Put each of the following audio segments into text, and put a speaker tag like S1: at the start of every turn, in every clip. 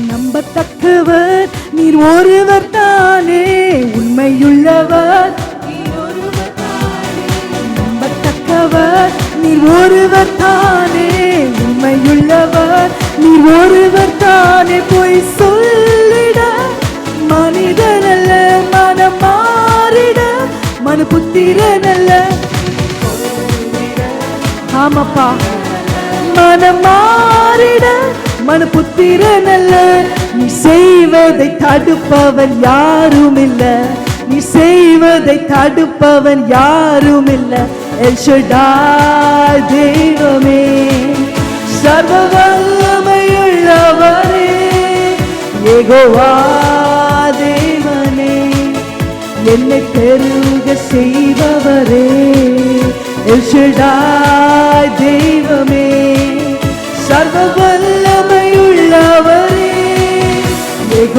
S1: நம்பத்தக்கவர். நீர் ஒருவர் தானே உண்மையுள்ளவர். நம்பத்தக்கவர். நீர் ஒருவர் தானே உண்மையுள்ளவர். நீர் ஒருவர் தானே போய் சொல்லிட. மனிதன் அல்ல மனம் மாறிட. மனு புத்திரன் அல்ல ஆமாப்பா. மனம் மாறிட. மனு புத்திரன் அல்ல நீ செய்வதை தடுப்பவன் யாரும் இல்ல நீ செய்வதை தடுப்பவன் யாரும் இல்ல எல்ஷடாய் தெய்வமே சர்வ வல்லமையுள்ளவரே ஏகோவா தேவனே என்னை பெருக செய்பவரே எல்ஷடா தெய்வமே.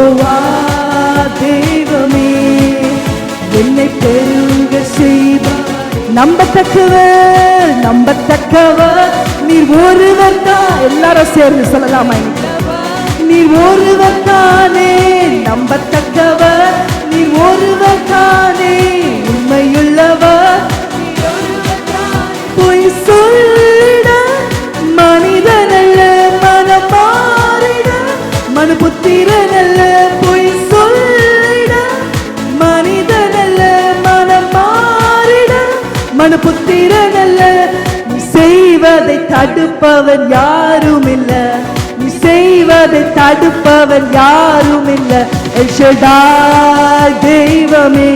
S1: ஏகோவா தெய்வமே என்னை பெருக செய்பவர் நம்பத்தக்கவர் நம்பத்தக்கவர். நீர் ஒருவர் தான். எல்லாரும் சேர்ந்து சொல்லலாமா நீர் ஒருவர் தானே நம்பத்தக்கவர். நீர் ஒருவர் தானே தடுப்பவர் யாரும் இல்ல நீ செய்வதை தடுப்பவர் யாரும் இல்ல எல்ஷடாய் தெய்வமே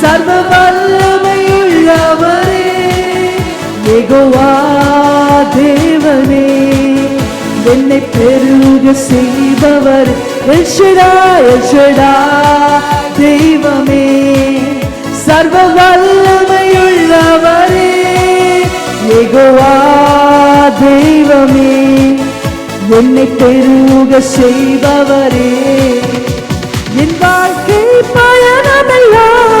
S1: சர்வ வல்லமையுள்ளவரே ஏகோவா தேவனே. என்னை பெருக செய்பவர் எல்ஷடா எல்ஷடா தெய்வமே. தெய்வமே என்னை பெருக செய்பவரே. என் வாழ்க்கை பயணமெல்லாம்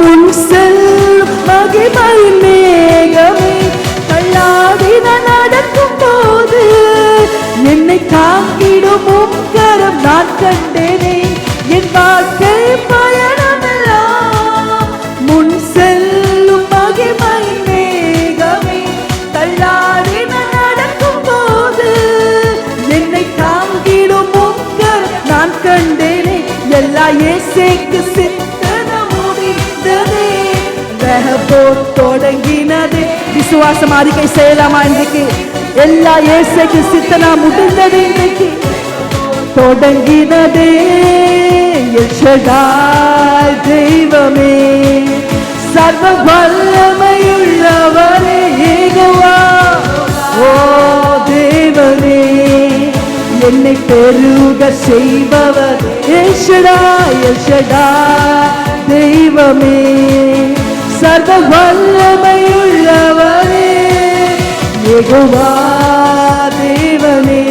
S1: முன் செல் மகிமை மேகமே. தள்ளாடி நடக்கும் போது என்னை தாங்கிடும் கரம் நான் கண்டேனே. என் வாழ்க்கை பயணம் இயேசுக்கு சித்தன முடிந்ததே. ரஹபோ தொடங்கினதே. விசுவாசம் அறிக்கை செய்யலாமா இன்றைக்கு? எல்லா இயேசுக்கு சித்தனா முடிந்தது இன்றைக்கு. தொடங்கினதே. எல்ஷடாய் தெய்வமே. சர்வ வல்லமையுள்ளவரே ஏகவா ஓ என்னை பெருக செய்பவர். ஏஷடா ஏஷடா தெய்வமே. சர்வ வல்லமையுள்ளவரே எகுவா தேவனே.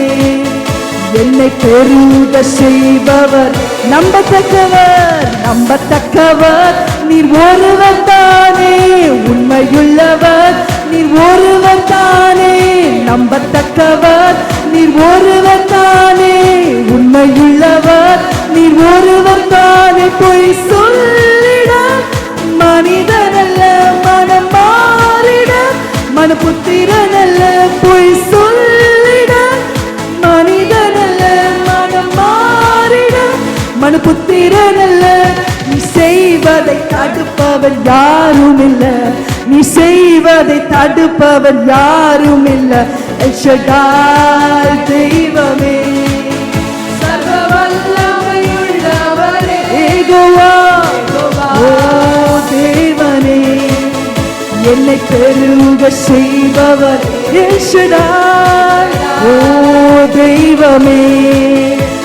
S1: என்னை பெருக செய்பவர். நம்பத்தக்கவர் நம்பத்தக்கவர். நீர் ஒருவர் தானே உண்மையுள்ளவர். நீர் ஒருவர் தானே நம்பத்தக்கவர். நீர் ஒருவர் தானே உண்மையுள்ளவர். நீர் ஒருவர் தானே பொய் சொல்லிட. மனிதனல்ல மனம் மாறிட. மனு அல்ல பொய் சொல்லிட. மனிதனல்ல மனம் மாறிட. மனு அல்ல நீ செய்வதை தடுப்பவன் யாரும் இல்லை நீ செய்வதை தடுப்பவன் யாரும் இல்ல தெய்வமே. தேவனே. என்னை பெருக செய்பவர் ஓ தெய்வமே.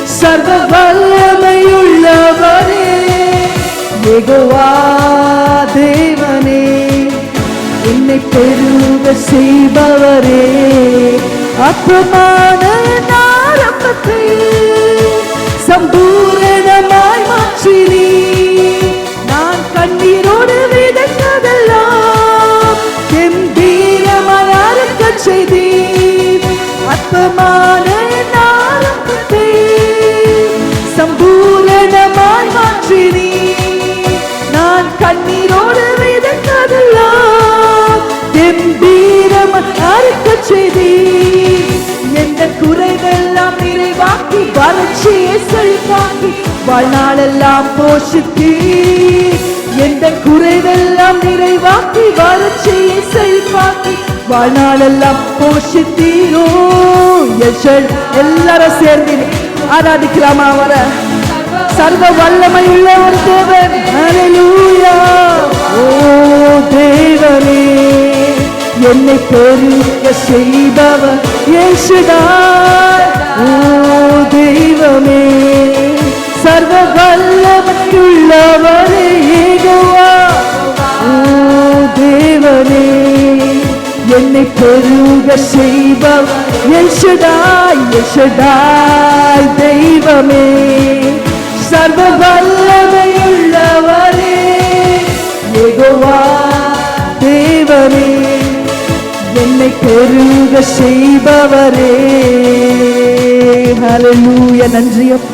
S1: சர்வ வல்லமையுள்ளவரே ஏகோவா. பெருக செய்பவரே. அப்புறமான ஆரம்பத்தை சம்பூரணமாய் மாற்றினி. நான் கண்ணீரோடு விதங்கதெல்லாம் கெம்பீரமாய் அறுக்க செய்தீர் அற்பமான ஆரம்பத்தை சம்பூரணமாய் மாற்றினி. நான் கண்ணீரோடு சாட்சியை வறட்சியை செழிப்பாக்கி வாழ்நாளெல்லாம் போஷித்தி எந்த குறைவெல்லாம் நிறைவாக்கி வறட்சியை செழிப்பாக்கி வாழ்நாளெல்லாம் போஷித்தீரோ. எஷல் எல்லாரும் சேர்ந்து ஆராதிக்கலாமா அவரை? சர்வ வல்லமை உள்ள ஒரு தேவன். ஹalleluya. ஓ தேவனே என்னை பெருக செய்தவர் இயேசுதாய் ஓ தெய்வமே. சர்வ வல்லமையுள்ளவரே தேவனே என்னை பெருக செய்வம் எல்ஷடாய் எல்ஷடாய் தெய்வமே. சர்வ வல்லமையுள்ளவரே யெகோவா தேவனே என்னை பெருக செய்பவரே. ஹalleluya நன்றி அப்பா